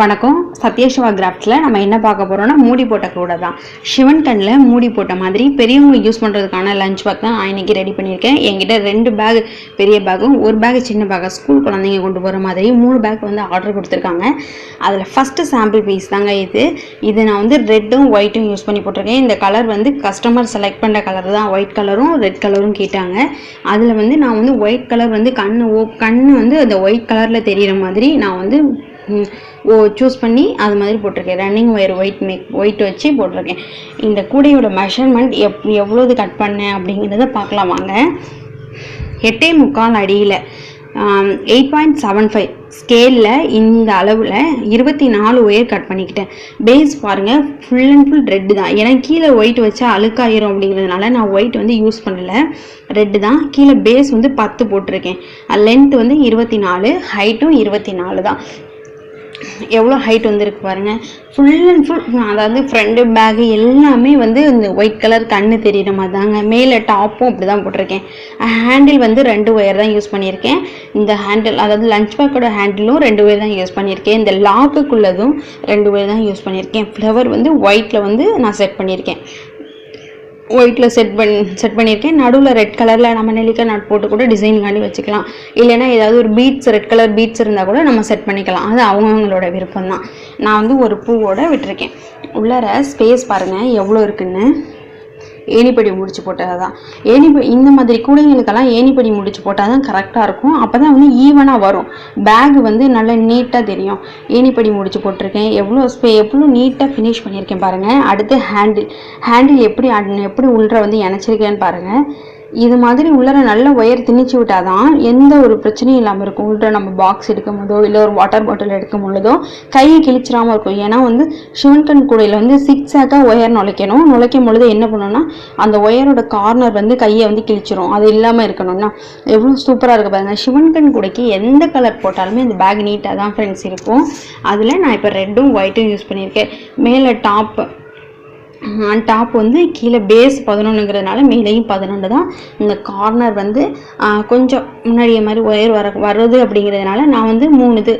வணக்கம். சத்யசிவா கிராஃப்டில் நம்ம என்ன பார்க்க போகிறோம்னா மூடி போட்ட கூட தான். சிவன் கண்ணில் மூடி போட்ட மாதிரி பெரியவங்க யூஸ் பண்ணுறதுக்கான லஞ்ச் பேக் தான் நான் இன்னைக்கு ரெடி பண்ணியிருக்கேன். என்கிட்ட ரெண்டு பேக் பெரிய பேக்கும் ஒரு பேக் சின்ன பேக்காக ஸ்கூல் குழந்தைங்க கொண்டு போகிற மாதிரி மூணு பேக் வந்து ஆர்டர் கொடுத்துருக்காங்க. அதில் ஃபஸ்ட்டு சாம்பிள் பீஸ் தாங்க இது. இது நான் வந்து ரெட்டும் ஒயிட்டும் யூஸ் பண்ணி போட்டிருக்கேன். இந்த கலர் வந்து கஸ்டமர் செலக்ட் பண்ணுற கலர் தான். ஒயிட் கலரும் ரெட் கலரும் கேட்டாங்க. அதில் வந்து நான் வந்து ஒயிட் கலர் வந்து கண் ஓ கண் வந்து அந்த ஒயிட் கலரில் தெரிகிற மாதிரி நான் வந்து சூஸ் பண்ணி அது மாதிரி போட்டிருக்கேன். Running wire white make white வச்சு போட்டிருக்கேன். இந்த கூடையோட மெஷர்மெண்ட் எப் எவ்வளோது கட் பண்ணேன் அப்படிங்கிறத பார்க்கலாம் வாங்க. எட்டே முக்கால் அடியில் எயிட் பாயிண்ட் செவன் ஃபைவ் ஸ்கேலில் இந்த அளவில் இருபத்தி நாலு ஒயர் கட் பண்ணிக்கிட்டேன். பேஸ் பாருங்கள் ஃபுல் அண்ட் ஃபுல் ரெட்டு தான். ஏன்னா கீழே ஒயிட் வச்சா அழுக்காயிரும் அப்படிங்கிறதுனால நான் ஒயிட் வந்து யூஸ் பண்ணல. ரெட்டு தான். கீழே பேஸ் வந்து பத்து போட்டிருக்கேன். லென்த் வந்து இருபத்தி நாலு ஹைட்டும் இருபத்தி நாலு தான். எவ்வளோ ஹைட் வந்துருக்கு பாருங்க. ஃபுல் அண்ட் ஃபுல் அதாவது ஃப்ரண்ட்டு பேகு எல்லாமே வந்து இந்த ஒயிட் கலர் கண்ணு தெரியுற மாதிரி தாங்க மேலே டாப்பும் அப்படி தான் போட்டிருக்கேன். ஹேண்டில் வந்து ரெண்டு ஒயர் தான் யூஸ் பண்ணியிருக்கேன். இந்த ஹேண்டில் அதாவது லஞ்ச் பேக்கோட ஹேண்டிலும் ரெண்டு ஒயர் தான் யூஸ் பண்ணியிருக்கேன். இந்த லாக்குக்குள்ளதும் ரெண்டு ஒயர் தான் யூஸ் பண்ணியிருக்கேன். ஃப்ளவர் வந்து ஒயிட்டில் வந்து நான் செட் பண்ணியிருக்கேன். ஒயிட்டில் செட் பண்ணி செட் பண்ணியிருக்கேன். நடுவில் ரெட் கலரில் நம்ம நெல்லிக்காய் நட் போட்டு கூட டிசைன்காண்டி வச்சுக்கலாம். இல்லைன்னா ஏதாவது ஒரு பீட்ஸ் ரெட் கலர் பீட்ஸ் இருந்தால் கூட நம்ம செட் பண்ணிக்கலாம். அது அவங்கவுங்களோட விருப்பம் தான் நான் வந்து ஒரு பூவோட விட்டுருக்கேன். உள்ளார ஸ்பேஸ் பாருங்கள் எவ்வளோ இருக்குன்னு? ஏணிப்படி முடிச்சு போட்டது தான் ஏணிப்படி இந்த மாதிரி கூடைங்களுக்கெல்லாம் ஏணிப்படி முடிச்சு போட்டால் தான் கரெக்டாக இருக்கும். அப்போ தான் வந்து ஈவனாக வரும். பேக் வந்து நல்லா நீட்டாக தெரியும். ஏணிப்படி முடிச்சு போட்டிருக்கேன். எவ்வளோ ஸ்பே எவ்வளோ நீட்டாக ஃபினிஷ் பண்ணியிருக்கேன் பாருங்கள் அடுத்து ஹேண்டில் ஹேண்டில் எப்படி எப்படி உள்ளே வந்து இணைச்சிருக்கேன்னு பாருங்கள் இது மாதிரி உள்ளர நல்ல ஒயர் திணிச்சு விட்டாதான் எந்த ஒரு பிரச்சனையும் இல்லாமல் இருக்கும். உள்ள நம்ம பாக்ஸ் எடுக்கும் போதோ இல்லை ஒரு வாட்டர் பாட்டில் எடுக்கும் பொழுதோ கையை கிழிச்சிடாமல் இருக்கும். ஏன்னா வந்து சிவன்கண் கூடையில் வந்து சிக்ஸாக்காக ஒயர் நுழைக்கணும். நுழைக்கும் பொழுது என்ன பண்ணணும்னா அந்த ஒயரோட கார்னர் வந்து கையை வந்து கிழிச்சிரும். அது இல்லாமல் இருக்கணும்னா எவ்வளோ சூப்பராக இருக்கு பாருங்கள் சிவன்கண் கூடைக்கு எந்த கலர் போட்டாலுமே அந்த பேக் நீட்டாக தான் ஃப்ரெண்ட்ஸ் இருக்கும். அதில் நான் இப்போ ரெட்டும் ஒயிட்டும் யூஸ் பண்ணியிருக்கேன். மேலே டாப் டாப் வந்து கீழே பேஸ் பதினொன்றுங்கிறதுனால மேலேயும் பதினொன்று தான். இந்த கார்னர் வந்து கொஞ்சம் முன்னாடியே மாதிரி ஒயர் வர வருது அப்படிங்கிறதுனால நான் வந்து மூணு இது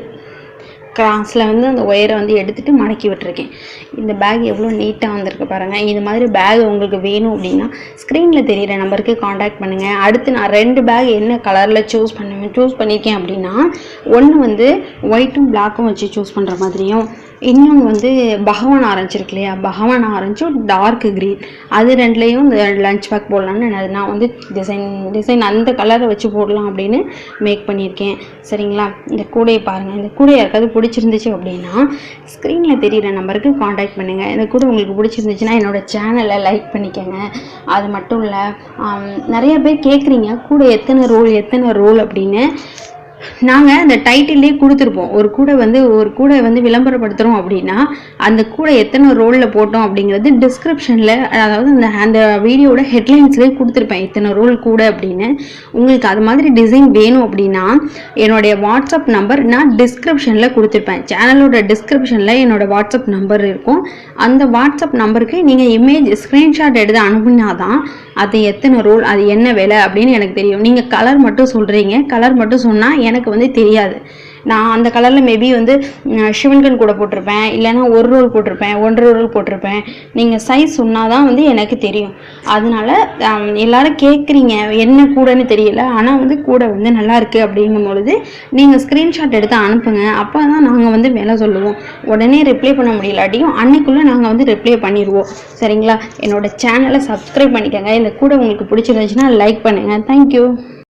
கிராஸில் வந்து அந்த ஒயரை வந்து எடுத்துகிட்டு மடக்கி விட்டுருக்கேன். இந்த பேக் எவ்வளோ நீட்டாக வந்திருக்கு பாருங்கள் இது மாதிரி பேக் உங்களுக்கு வேணும் அப்படின்னா ஸ்க்ரீனில் தெரிகிற நம்பருக்கு காண்டாக்ட் பண்ணுங்கள் அடுத்து நான் ரெண்டு பேக் என்ன கலரில் சூஸ் பண்ணுவேன் சூஸ் பண்ணியிருக்கேன் அப்படின்னா ஒன்று வந்து ஒயிட்டும் பிளாக்கும் வச்சு சூஸ் பண்ணுற மாதிரியும் இன்னொன்று வந்து பகவான் ஆரஞ்சு இருக்கு இல்லையா? பகவான் ஆரஞ்சும் டார்க் க்ரீன் அது ரெண்டுலேயும் இந்த லஞ்ச் பேக் போடலான்னு நான் நான் வந்து டிசைன் டிசைன் அந்த கலரை வச்சு போடலாம் அப்படின்னு மேக் பண்ணியிருக்கேன் சரிங்களா? இந்த கூடையை பாருங்கள் இந்த கூடையை யாருக்காவது பிடிச்சிருந்துச்சு அப்படின்னா ஸ்க்ரீனில் தெரியிற நம்பருக்கு காண்டாக்ட் பண்ணுங்கள் இந்த கூட உங்களுக்கு பிடிச்சிருந்துச்சுன்னா என்னோட சேனலை லைக் பண்ணிக்கோங்க. அது மட்டும் இல்லை நிறைய பேர் கேட்குறீங்க கூட எத்தனை ரோல் எத்தனை ரோல் அப்படின்னு. நாங்கள் அந்த டைட்டில்லே கொடுத்துருப்போம். ஒரு கூடை வந்து ஒரு கூடை வந்து விளம்பரப்படுத்துகிறோம் அப்படின்னா அந்த கூடை எத்தனை ரோலில் போட்டோம் அப்படிங்கிறது டிஸ்கிரிப்ஷனில் அதாவது அந்த அந்த வீடியோட ஹெட்லைன்ஸ்லேயே கொடுத்துருப்பேன். இத்தனை ரோல் கூடை அப்படின்னு. உங்களுக்கு அது மாதிரி டிசைன் வேணும் அப்படின்னா என்னுடைய வாட்ஸ்அப் நம்பர் நான் டிஸ்கிரிப்ஷனில் கொடுத்துருப்பேன். சேனலோட டிஸ்கிரிப்ஷனில் என்னோடய வாட்ஸ்அப் நம்பர் இருக்கும். அந்த வாட்ஸ்அப் நம்பருக்கு நீங்கள் இமேஜ் ஸ்க்ரீன்ஷாட் எடுத்து அனுப்புனா தான் அது எத்தனை ரோல் அது என்ன விலை அப்படின்னு எனக்கு தெரியும். நீங்கள் கலர் மட்டும் சொல்கிறீங்க கலர் மட்டும் சொன்னால் எனக்கு வந்து தெரியாது. நான் அந்த கலரில் மேபி வந்து சிவன்கன் கூட போட்டிருப்பேன். இல்லைன்னா ஒரு ரோல் போட்டிருப்பேன். ஒன்றரை ரோல் போட்டிருப்பேன். நீங்கள் சைஸ் சொன்னால் தான் வந்து எனக்கு தெரியும். அதனால ஆம், எல்லாரும் கேட்குறீங்க என்ன கூடன்னு தெரியல. ஆனால் வந்து கூட வந்து நல்லா இருக்கு அப்படிங்கும் பொழுது நீங்கள் ஸ்க்ரீன்ஷாட் எடுத்து அனுப்புங்க. அப்போ தான் நாங்கள் வந்து வேலை சொல்லுவோம். உடனே ரிப்ளை பண்ண முடியலாட்டியும் அன்னைக்குள்ளே நாங்கள் வந்து ரிப்ளை பண்ணிடுவோம் சரிங்களா? என்னோடய சேனலை சப்ஸ்கிரைப் பண்ணிக்கோங்க. இந்த கூட உங்களுக்கு பிடிச்சிருந்துச்சுன்னா லைக் பண்ணுங்கள் தேங்க்யூ